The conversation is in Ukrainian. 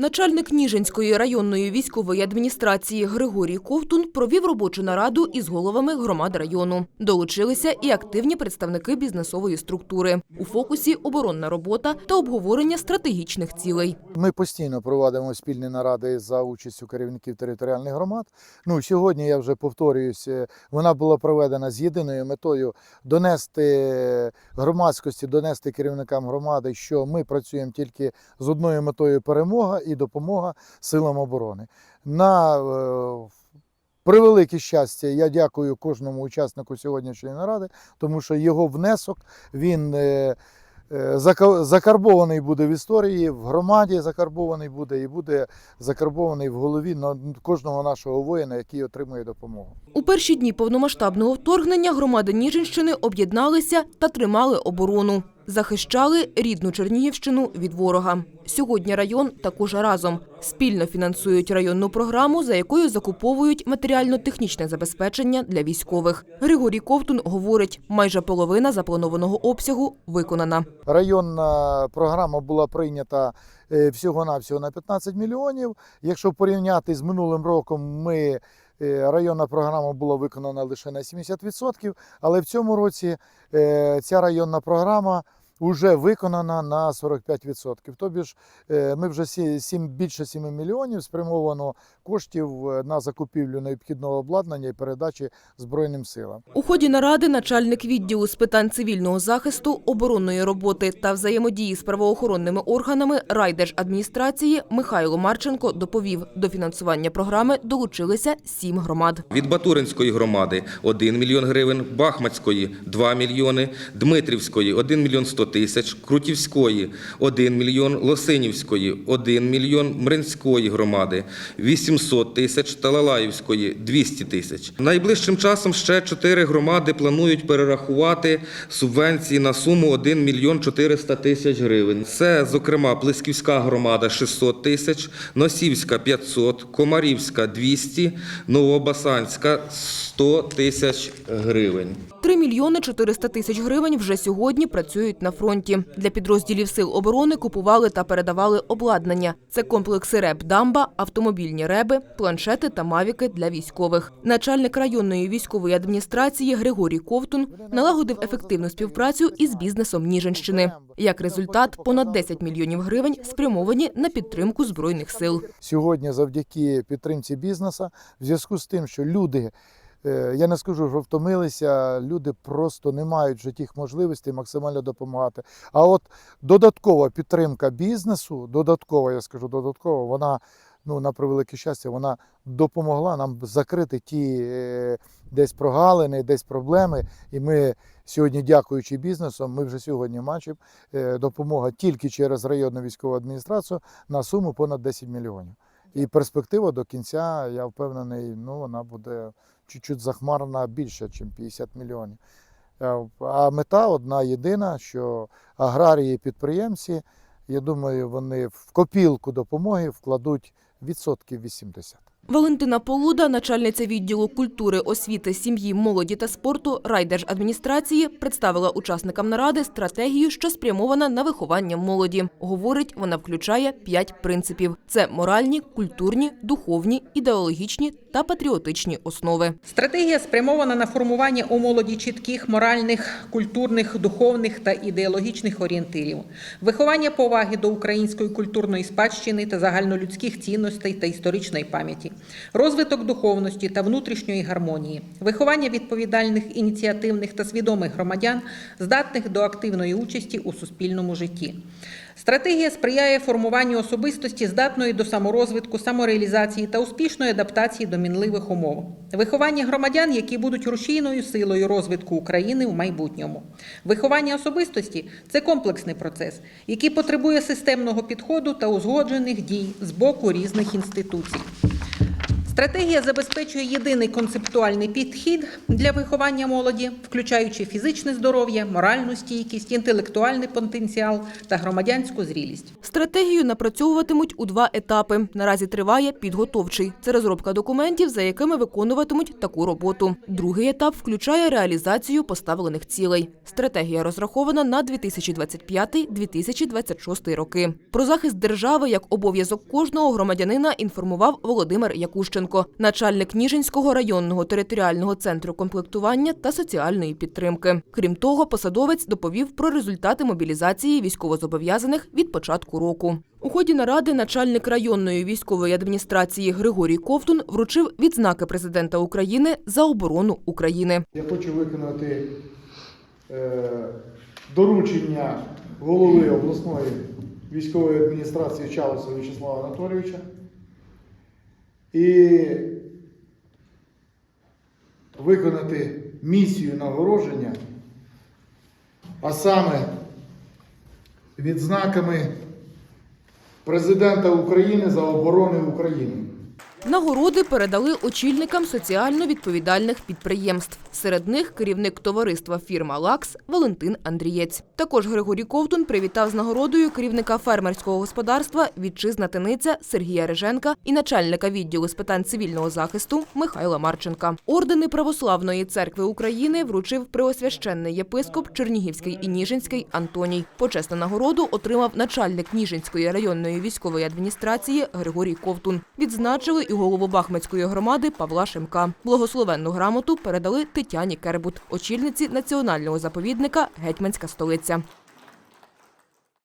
Начальник Ніжинської районної військової адміністрації Григорій Ковтун провів робочу нараду із головами громад району. Долучилися і активні представники бізнесової структури. У фокусі оборонна робота та обговорення стратегічних цілей. Ми постійно проводимо спільні наради за участю керівників територіальних громад. Ну сьогодні я вже повторююсь, е, вона була проведена з єдиною метою донести громадськості, донести керівникам громади, що ми працюємо тільки з одною метою перемога і допомога силам оборони. На е, превелике щастя, я дякую кожному учаснику сьогоднішньої наради, тому що його внесок він. е, е, Закарбований буде в історії, в громаді закарбований буде і буде закарбований в голові кожного нашого воїна, який отримує допомогу. У перші дні повномасштабного вторгнення громади Ніжинщини об'єдналися та тримали оборону. Захищали рідну Чернігівщину від ворога. Сьогодні район також разом спільно фінансують районну програму, за якою закуповують матеріально-технічне забезпечення для військових. Григорій Ковтун говорить, майже половина запланованого обсягу виконана. Районна програма була прийнята е, всього-навсього на 15 мільйонів. Якщо порівняти з минулим роком, ми е, районна програма була виконана лише на 70%, але в цьому році е, ця районна програма вже виконана на 45%. Тобі ж е, ми вже сі- сім, більше 7 мільйонів спрямовано коштів е, на закупівлю необхідного обладнання і передачі Збройним силам. У ході наради начальник відділу з питань цивільного захисту, оборонної роботи та взаємодії з правоохоронними органами райдержадміністрації Михайло Марченко доповів, до фінансування програми долучилися сім громад. Від Батуринської громади 1 мільйон гривень, Бахмацької 2 мільйони, Дмитрівської 1 мільйон 100 тисяч, Крутівської 1 мільйон, Лосинівської 1 мільйон, Мринської громади 800 тисяч, Талалаївської 200 тисяч. Найближчим часом ще чотири громади планують перерахувати субвенції на суму 1 мільйон 400 тисяч гривень. Це, зокрема, Плесківська громада 600 тисяч, Носівська 500, Комарівська 200, Новобасанська 100 тисяч гривень. 3 мільйони 400 тисяч гривень вже сьогодні працюють на фронті. Для підрозділів сил оборони купували та передавали обладнання. Це комплекси РЕБ «Дамба», автомобільні реби, планшети та мавіки для військових. Начальник районної військової адміністрації Григорій Ковтун налагодив ефективну співпрацю із бізнесом Ніжинщини. Як результат, понад 10 мільйонів гривень спрямовані на підтримку збройних сил. сьогодні завдяки підтримці бізнесу, в зв'язку з тим, що люди, я не скажу, що втомилися, люди просто не мають вже тих можливостей максимально допомагати. А от додаткова підтримка бізнесу, додаткова, я скажу, додаткова, вона. Ну, на превелике щастя, вона допомогла нам закрити ті е, десь прогалини, десь проблеми. І ми сьогодні, дякуючи бізнесу, ми вже сьогодні бачимо е, допомога тільки через районну військову адміністрацію на суму понад 10 мільйонів. І перспектива до кінця, я впевнений, ну вона буде чуть-чуть захмарена більше, ніж 50 мільйонів. Е, А мета одна єдина, що аграрії і підприємці, я думаю, вони в копілку допомоги вкладуть відсотків 80. Валентина Полуда, начальниця відділу культури, освіти, сім'ї, молоді та спорту райдержадміністрації, представила учасникам наради стратегію, що спрямована на виховання молоді. Говорить, вона включає п'ять принципів: це моральні, культурні, духовні, ідеологічні та патріотичні основи. Стратегія спрямована на формування у молоді чітких моральних, культурних, духовних та ідеологічних орієнтирів, виховання поваги до української культурної спадщини та загальнолюдських цінностей та історичної пам'яті, розвиток духовності та внутрішньої гармонії, виховання відповідальних, ініціативних та свідомих громадян, здатних до активної участі у суспільному житті. Стратегія сприяє формуванню особистості, здатної до саморозвитку, самореалізації та успішної адаптації до мінливих умов, виховання громадян, які будуть рушійною силою розвитку України в майбутньому. Виховання особистості це комплексний процес, який потребує системного підходу та узгоджених дій з боку різних інституцій. Стратегія забезпечує єдиний концептуальний підхід для виховання молоді, включаючи фізичне здоров'я, моральну стійкість, інтелектуальний потенціал та громадянську зрілість. Стратегію напрацьовуватимуть у два етапи. Наразі триває підготовчий. Це розробка документів, за якими виконуватимуть таку роботу. Другий етап включає реалізацію поставлених цілей. Стратегія розрахована на 2025-2026 роки. Про захист держави як обов'язок кожного громадянина інформував Володимир Якущенко, начальник Ніжинського районного територіального центру комплектування та соціальної підтримки. Крім того, посадовець доповів про результати мобілізації військовозобов'язаних від початку року. У ході наради начальник районної військової адміністрації Григорій Ковтун вручив відзнаки президента України за оборону України. Я хочу виконати е, доручення голови обласної військової адміністрації Чалоса В'ячеслава Анатолійовича і виконати місію нагородження, а саме відзнаками Президента України за оборону України. Нагороди передали очільникам соціально відповідальних підприємств. Серед них керівник товариства фірма Лакс Валентин Андрієць. Також Григорій Ковтун привітав з нагородою керівника фермерського господарства Вітчизна Тиниця Сергія Реженка і начальника відділу з питань цивільного захисту Михайла Марченка. Ордени Православної церкви України вручив преосвященний єпископ Чернігівський і Ніжинський Антоній. Почесну нагороду отримав начальник Ніжинської районної військової адміністрації Григорій Ковтун. Відзначили і голову Бахмецької громади Павла Шимка. Благословенну грамоту передали Тетяні Кербут, очільниці національного заповідника Гетьманська столиця.